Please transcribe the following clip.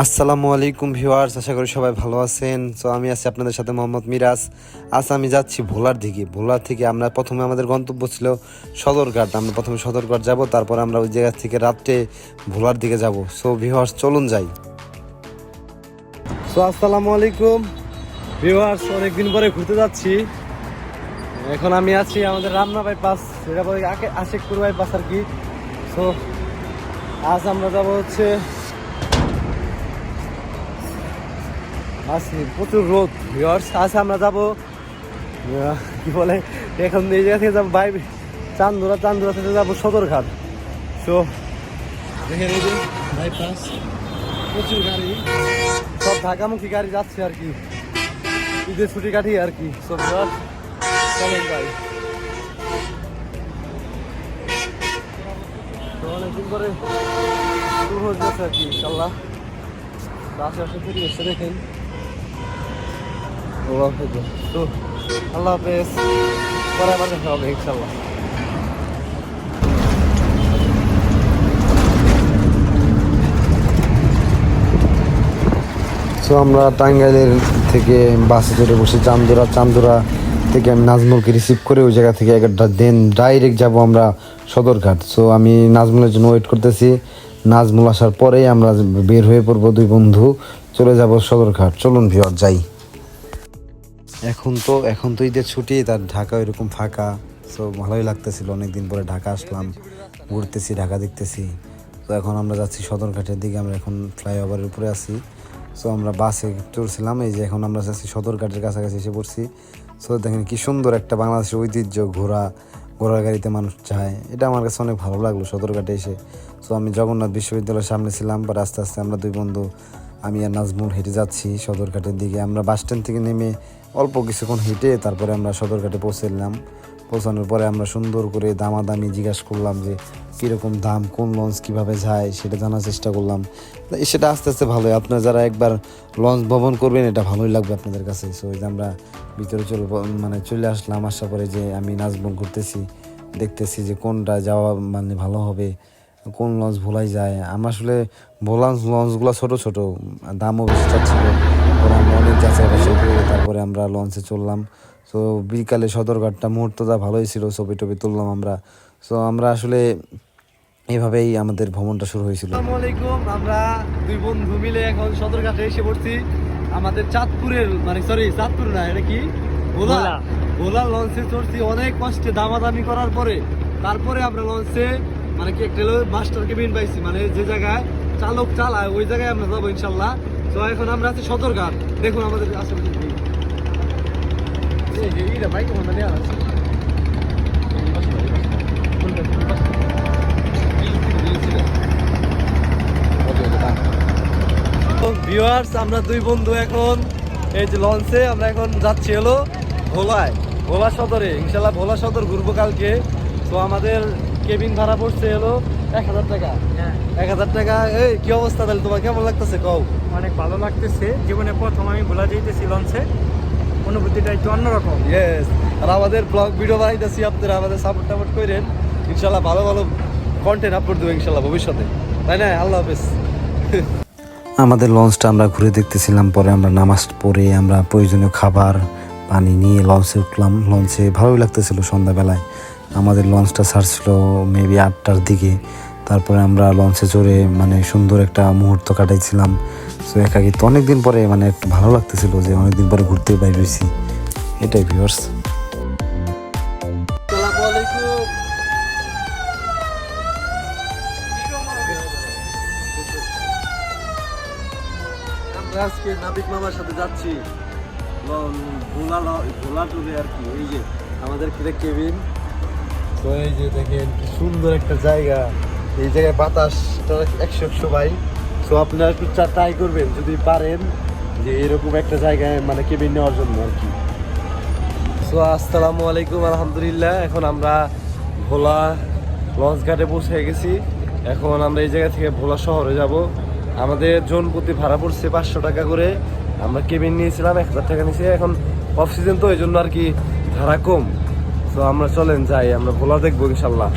আসসালামু আলাইকুম ভিউয়ার্স, আশা করি সবাই ভালো আছেন। তো আমি আছি আপনাদের সাথে মোহাম্মদ মিরাজ। আজ আমি যাচ্ছি ভোলার দিকে। ভোলার থেকে আমরা প্রথমে আমাদের গন্তব্য ছিল সদরঘাট। আমরা প্রথমে সদরঘাট যাব, তারপর আমরা ওই জায়গা থেকে রাত্রে ভোলার দিকে যাব। সো ভিউয়ার্স, চলুন যাই। সো আসসালামু আলাইকুম। ভিউয়ার্স, অনেকদিন পরে ঘুরতে যাচ্ছি। এখন আমি আছি আমাদের রামনা বাইপাস। যেটা বলে আশিকপুর বাইপাস আর কি। সো আজ আমরা যাব হচ্ছে আজকে প্রচুর রোদ ভিওর্স আজ আমরা যাব কি বলে, এখন এই জায়গা থেকে যাব, বাই, চান্দুরা চান্দুরা থেকে যাব সদরঘাট। তো দেখেন এই বাইপাস প্রচুর গাড়ি, সব ঢাকামুখী গাড়ি যাচ্ছে আর কি। ঈদের ছুটি কাটিয়ে আর কি সব চলেন তো অনেকদিন পরে শুরু হয়ে গেছে আর কি, ইনশাল্লাহ। আশেপাশে ফিরে এসে দেখেন। আল্লাহ হাফেজ তো, আল্লাহ হাফেজ। পরে আবার দেখা হবে ইনশাল্লাহ আমরা টাঙ্গাইলের থেকে বাসে চড়ে বসে চান্দুরা চান্দুরা থেকে আমি নাজমুলকে রিসিভ করে ওই জায়গা থেকে একটা দেন ডাইরেক্ট যাব আমরা সদরঘাট। সো আমি নাজমুলের জন্য ওয়েট করতেছি। নাজমুল আসার পরেই আমরা বের হয়ে পড়ব দুই বন্ধু। চলে যাব সদরঘাট। চলুন ভিওর যাই। এখন তো এখন তো ঈদের ছুটি, তার ঢাকা এরকম ফাঁকা। সো ভালোই লাগতেছিল, অনেকদিন পরে ঢাকা আসলাম, ঘুরতেছি, ঢাকা দেখতেছি। তো এখন আমরা যাচ্ছি সদরঘাটের দিকে, আমরা এখন ফ্লাইওভারের উপরে আছি। সো আমরা বাসে চলছিলাম এই যে এখন আমরা যাচ্ছি সদরঘাটের কাছাকাছি এসে পড়ছি। সো দেখেন কি সুন্দর একটা বাংলাদেশের ঐতিহ্য ঘোরা ঘোড়ার গাড়িতে মানুষ যায়। এটা আমার কাছে অনেক ভালো লাগল সদরঘাটে এসে। সো আমি জগন্নাথ বিশ্ববিদ্যালয়ের সামনে ছিলাম বা আস্তে আস্তে আমরা দুই বন্ধু আমি আর নাজমুল হেঁটে যাচ্ছি সদরঘাটের দিকে। আমরা বাস স্ট্যান্ড থেকে নেমে অল্প কিছুক্ষণ হেঁটে তারপরে আমরা সদরঘাটে পৌঁছলাম। পৌঁছানোর পরে আমরা সুন্দর করে দামাদামি জিজ্ঞাসা করলাম যে, কীরকম দাম, কোন লঞ্চ কীভাবে যায়? সেটা জানার চেষ্টা করলাম। সেটা আস্তে আস্তে ভালোই। আপনারা যারা একবার লঞ্চ ভ্রমণ করবেন, এটা ভালোই লাগবে আপনাদের কাছে। সো এই যে আমরা ভিতরে চলে মানে চলে আসলাম, আসার পরে যে আমি নাচবন করতেছি দেখতেছি যে কোনটা যাওয়া মানে ভালো হবে। কোন লঞ্চ ভোলাই যায়। আমরা আসলে ভোলা লঞ্চগুলো ছোট ছোট। দামও বেশি চাচ্ছিল। আমরা অনেক যাচাই বাছাই করে তারপরে আমরা লঞ্চে চললাম। তো বিকালে সদরঘাটটা মুহূর্তটা ভালোই ছিল ছবি টবি তুললাম আমরা। সো আমরা আসলে এভাবেই আমাদের ভ্রমণটা শুরু হয়েছিল। আলাইকুম। আমরা দুই বন্ধু মিলে এখন সদরঘাটে এসে পড়ছি। আমাদের চাঁদপুরের মানে সরি চাঁদপুর না এটা কি? ভোলা। ভোলা। ভোলা লঞ্চে চড়ছি অনেক কষ্টে দামাদামি করার পরে। তারপরে আমরা লঞ্চে মানে কি একটা মাস্টার কেবিন পাইছি মানে যে জায়গায় চালক চালায়, ওই জায়গায় আমরা যাব ইনশাল্লাহ। তো এখন আমরা আছি সদরঘাট। দেখুন আমাদের আশেপাশে এইটা মানে ভিউয়ার্স আমরা দুই বন্ধু এখন, এই যে লঞ্চে আমরা এখন যাচ্ছি হলো ভোলায়। ভোলা সদরে, ইনশাল্লাহ ভোলা সদর ঘুরবো কালকে। তো আমাদের কেবিন ভাড়া পড়ছে হলো এক হাজার টাকা। হ্যাঁ। এক হাজার টাকা এই কি অবস্থা তাহলে? তোমার কেমন লাগতেছে? কও। অনেক ভালো লাগতেছে। জীবনে প্রথম আমি ভোলা যাইতেছি লঞ্চে। অনুভূতিটা একটু অন্যরকম। ইয়েস আর আমাদের ব্লগ ভিডিও বানাইতেছি আপনারা আমাদের সাপোর্ট টাপোর্ট করেন। ইনশাল্লাহ ভালো ভালো কন্টেন্ট আপলোড দেবো ইনশাল্লাহ ভবিষ্যতে। তাই না? আল্লাহ হাফেজ। আমাদের লঞ্চটা আমরা ঘুরে দেখতেছিলাম পরে আমরা নামাজ পড়ে আমরা প্রয়োজনীয় খাবার পানি নিয়ে লঞ্চে উঠলাম। লঞ্চে ভালোই লাগতেছিল সন্ধ্যাবেলায়। আমাদের লঞ্চটা ছাড়ছিল মেবি আটটার দিকে। তারপরে আমরা লঞ্চে চড়ে মানে সুন্দর একটা মুহূর্ত কাটাইছিলাম। সো একাকিত্ব অনেকদিন পরে মানে একটু ভালো লাগতেছিল যে অনেকদিন পরে ঘুরতে বাইর হয়েছি। এটাই ভিউয়ার্স আজকে নাবিক মামার সাথে যাচ্ছি। ভোলা ভোলা আর কি, এই যে আমাদের কেবিন। তো এই যে দেখেন সুন্দর একটা জায়গা। এই জায়গায় বাতাসটা একশো একশো ভাই। তো আপনারা একটু ট্রাই করবেন, যদি পারেন যে এরকম একটা জায়গায় মানে কেবিন নেওয়ার জন্য আর কি। সো আসসালামু আলাইকুম, আলহামদুলিল্লাহ। এখন আমরা ভোলা লঞ্চ ঘাটে পৌঁছে গেছি। এখন আমরা এই জায়গা থেকে ভোলা শহরে যাব। আমাদের জন প্রতি ভাড়া পড়ছে পাঁচশো টাকা করে। আমরা কেবিন নিয়েছিলাম, এক হাজার টাকা নিয়েছি। এখন অফ সিজন তো এই জন্য আর কি ভাড়া কম। তো আমরা চলেন যাই আমরা ভোলা দেখব ইনশাল্লাহ।